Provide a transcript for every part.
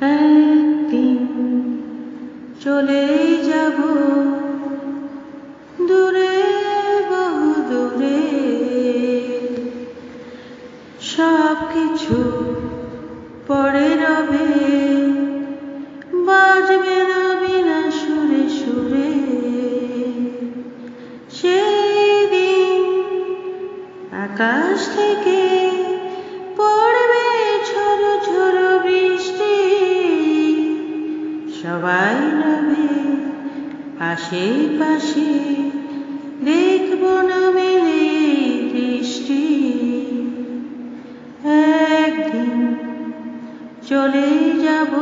একদিন চলে যাব। দূরে বহু দূরে সব কিছু পরে রবে। বাজবে না বিনা সুরে সুরে। সেই দিন আকাশ থেকে সবাই রবে আশেপাশে পাশে দেখব না মেলে দৃষ্টি। একদিন চলে যাব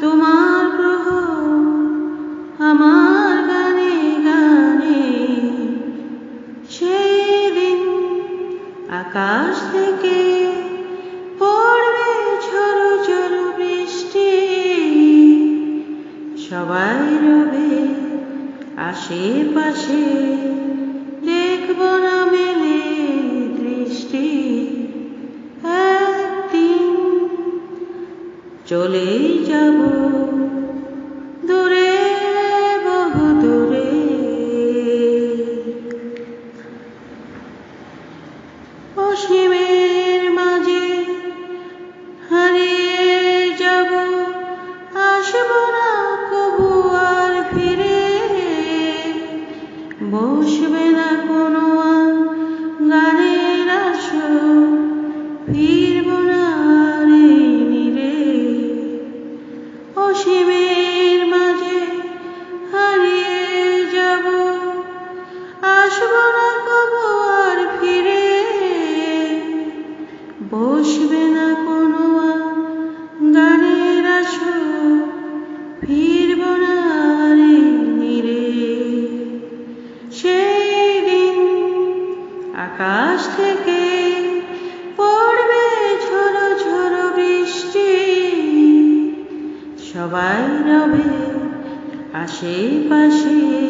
তোমার গ্রহ আমার গানে গানে। সেই দিন আকাশ থেকে পড়বে ঝড়ো ঝড়ো বৃষ্টি। সবাই রবে আশেপাশে চলেই যাব। দূরে, বহু দূরে। অসীমের মাঝে হারিয়ে যাব। আসব না, কবু আর ফিরে। বসবে না কোনো গানের আসর। ফিরব ফিরে। বসবে না ফিরব না এই সেই দিন আকাশ থেকে পড়বে ঝড়ো বৃষ্টি। সবাই রবে আশেপাশে।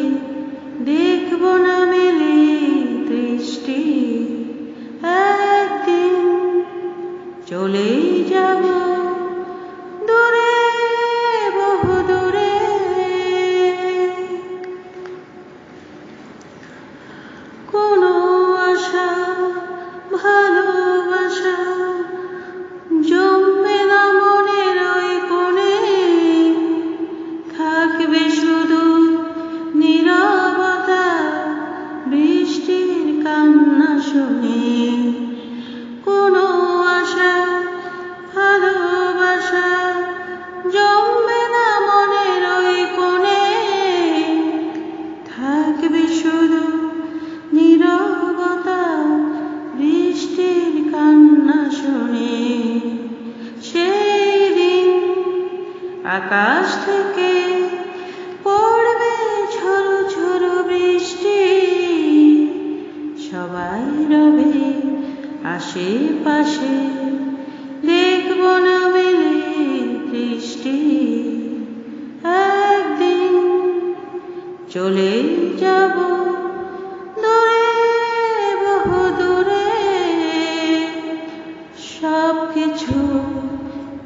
আকাশ থেকে পড়বে ঝড়ো ঝড়ো বৃষ্টি। সবাই রবে আশেপাশে, দেখব না মেলে দৃষ্টি একদিন চলে যাব দূরে বহু দূরে সব কিছু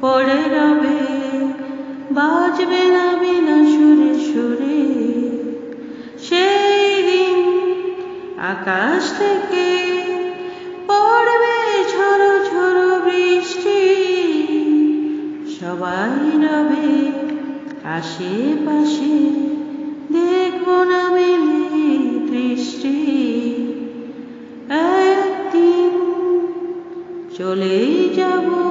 পড়ে রবে আকাশ থেকে পড়বে ঝরো ঝরো বৃষ্টি। সবাই রবে আশেপাশে দেখব না মেলে দৃষ্টি। একদিন চলেই যাব